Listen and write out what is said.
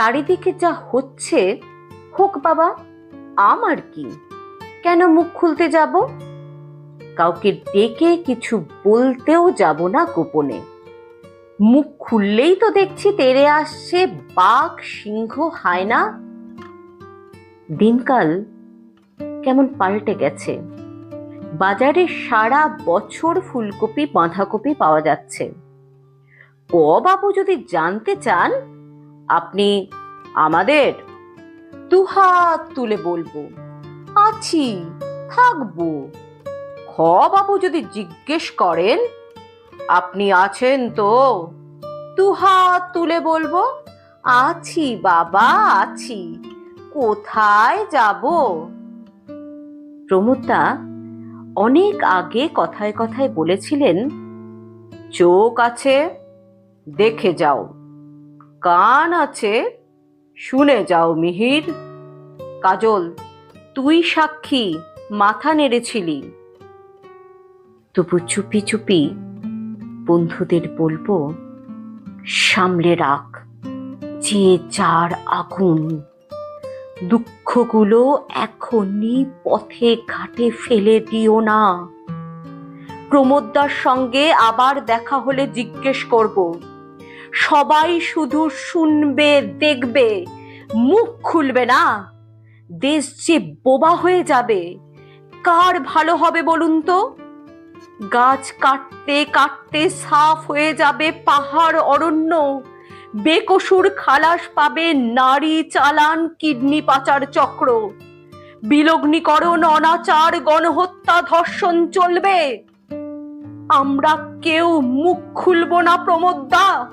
চারিদিকে যা হচ্ছে, হোক বাবা আমার কি। কেন মুখ খুলতে যাব? কাউকে ডেকে কিছু বলতেও যাব না গোপনে। মুখ খুললেই তো দেখছি তেরে আসছে বাঘ, সিংহ, হায়না। দিনকাল কেমন পাল্টে গেছে। বাজারে সারা বছর ফুলকপি, বাঁধাকপি পাওয়া যাচ্ছে। ক বাবু যদি জানতে চান আপনি আমাদের দুহাত তুলে বলব। আছি, থাকব। খ বাবু যদি জিজ্ঞেস করেন, আপনি আছেন তো? দুহাত তুলে বলব, আছি বাবা, আছি। কোথায় যাব? প্রমোদদা অনেক আগে কথায় কথায় বলেছিলেন, চোখ আছে, দেখে যাও। কান আছে, শুনে যাও মিহির। কাজল, তুই সাক্ষী, মাথা নেড়েছিলি। তবু চুপি চুপি বন্ধুদের বলব, সামলে রাখ যে যার আগুন। দুঃখগুলো এখনই পথে ঘাটে ফেলে দিও না। প্রমোদদার সঙ্গে আবার দেখা হলে জিজ্ঞেস করব সবাই শুধু শুনবে, দেখবে। মুখ খুলবে না। দেশ যে বোবা হয়ে যাবে, কার ভালো হবে বলুন তো? গাছ কাটতে কাটতে সাফ হয়ে যাবে পাহাড় অরণ্য। বেকসুর খালাস পাবে নারী চালান কিডনি পাচার চক্র। বিলগ্নীকরণ, অনাচার, গণহত্যা, ধর্ষণ চলবে। আমরা কেউ মুখ খুলব না প্রমোদদা।